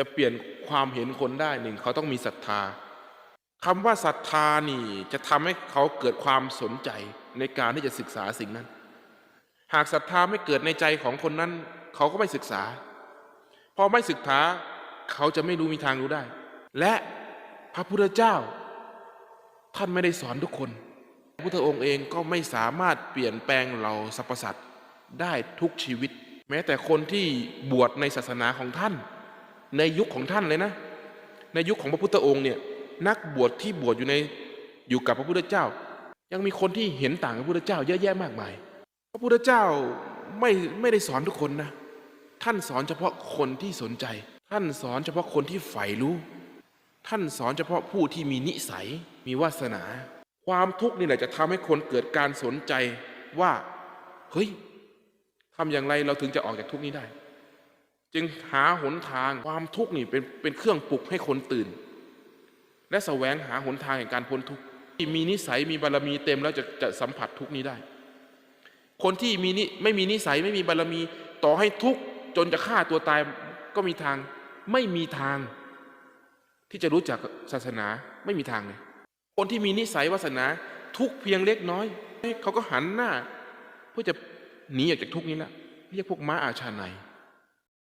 จะเปลี่ยนความเห็นคนได้หนึ่งเขาต้องมีศรัทธาคำว่าศรัทธานี่จะทำให้เขาเกิดความสนใจในการที่จะศึกษาสิ่งนั้น หากศรัทธาไม่เกิดในใจของคนนั้น เขาก็ไม่ศึกษา พอไม่ศึกษาเขาจะไม่รู้มีทางรู้ได้ และพระพุทธเจ้า ท่านไม่ได้สอนทุกคนพระพุทธองค์เองก็ไม่สามารถเปลี่ยนแปลงเราสรรพสัตว์ได้ทุกชีวิต แม้แต่คนที่บวชในศาสนาของท่าน ในยุคของท่านเลยนะ ในยุคของพระพุทธองค์เนี่ยนักบวชที่บวชอยู่ในอยู่กับพระพุทธเจ้า ยังมีคนที่เห็นต่างกับพระพุทธเจ้า เยอะแยะมากมาย พระพุทธเจ้าไม่ไม่ได้สอนทุกคนนะ ท่านสอนเฉพาะคนที่สนใจ ท่านสอนเฉพาะคนที่ใฝ่รู้ ท่านสอนเฉพาะผู้ที่มีนิสัยมีวาสนา ความทุกข์นี่แหละจะทำให้คนเกิดการสนใจว่า เฮ้ยทำอย่างไรเราถึงจะออกจากทุกข์นี้ได้ จึงหาหนทางความทุกข์นี่เป็นเป็นเครื่องปลุกให้คนตื่น และแสวงหาหนทางแห่งการพ้นทุกข์ที่มีนิสัยมีบารมีเต็มแล้วจะจะสัมผัสทุกข์นี้ได้ คนที่มีนิไม่มีนิสัยไม่มีบารมีต่อให้ทุกข์จนจะฆ่าตัวตายก็มีทางไม่มีทาง ที่จะรู้จักศาสนาไม่มีทางเลยคนที่มีนิสัยวาสนาทุกเพียงเล็กน้อยเขาก็หันหน้า เพื่อจะหนีออกจากทุกข์นี้แหละเรียกพวกม้าอาชาใน